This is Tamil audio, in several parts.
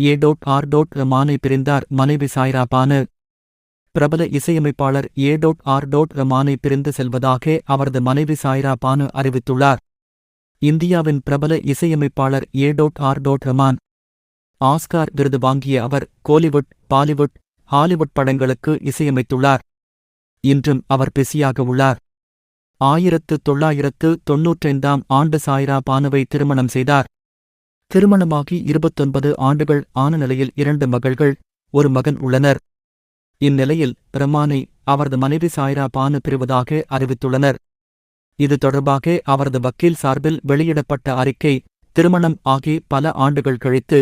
ஏ டோட் ஆர் டோட் ரமானை பிரிந்தார் மனைவி சாய்ரா பானு. பிரபல இசையமைப்பாளர் ஏ டோட் ஆர் டோட் ரமானை பிரிந்து செல்வதாக அவரது மனைவி சாய்ரா பானு அறிவித்துள்ளார். இந்தியாவின் பிரபல இசையமைப்பாளர் A dot R dot Rahman. Oscar விருது வாங்கிய அவர் கோலிவுட் பாலிவுட் ஹாலிவுட் படங்களுக்கு இசையமைத்துள்ளார். இன்றும் அவர் பிஸியாக உள்ளார். ஆயிரத்து தொள்ளாயிரத்து தொன்னூற்றைந்தாம் ஆண்டு சாய்ரா பானுவை திருமணம் செய்தார். திருமணமாகி இருபத்தொன்பது ஆண்டுகள் ஆன நிலையில் இரண்டு மகள்கள் ஒரு மகன் உள்ளனர். இந்நிலையில் ரமானை அவரது மனைவி சாய்ரா பானு பிரிவதாக அறிவித்துள்ளனர். இது தொடர்பாக அவரது வக்கீல் சார்பில் வெளியிடப்பட்ட அறிக்கை திருமணம் ஆகி பல ஆண்டுகள் கழித்து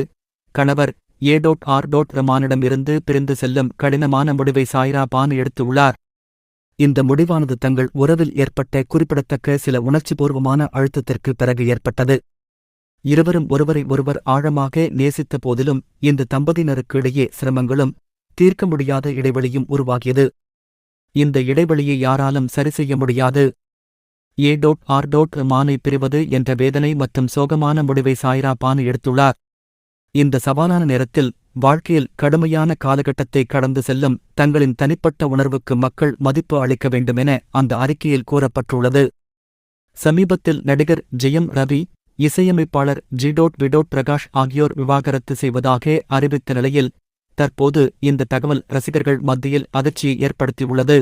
கணவர் ஏ டோட் ஆர் டோட் ரமானிடமிருந்து பிரிந்து செல்லும் கடினமான முடிவை சாய்ரா பானு எடுத்துள்ளார். இந்த முடிவானது தங்கள் உறவில் ஏற்பட்ட குறிப்பிடத்தக்க சில உணர்ச்சிபூர்வமான அழுத்தத்திற்கு பிறகு ஏற்பட்டது. இருவரும் ஒருவரை ஒருவர் ஆழமாக நேசித்த போதிலும் இந்த தம்பதியினருக்கு இடையே சிரமங்களும் தீர்க்க முடியாத இடைவெளியும் உருவாகியது. இந்த இடைவெளியை யாராலும் சரிசெய்ய முடியாது. ஏ டோட் ஆர் டோட் மானை பிரிவது என்ற வேதனை மற்றும் சோகமான முடிவை சாய்ரா பானு எடுத்துள்ளார். இந்த சவாலான நேரத்தில் வாழ்க்கையில் கடுமையான காலகட்டத்தை கடந்து செல்லும் தங்களின் தனிப்பட்ட உணர்வுக்கு மக்கள் மதிப்பு அளிக்க வேண்டுமென அந்த அறிக்கையில் கூறப்பட்டுள்ளது. சமீபத்தில் நடிகர் ஜெயம் ரவி இசையமைப்பாளர் ஜிடோட் விடோட் பிரகாஷ் ஆகியோர் விவாகரத்து செய்வதாக அறிவித்த நிலையில் தற்போது இந்த தகவல் ரசிகர்கள் மத்தியில் அதிர்ச்சியை ஏற்படுத்தியுள்ளது.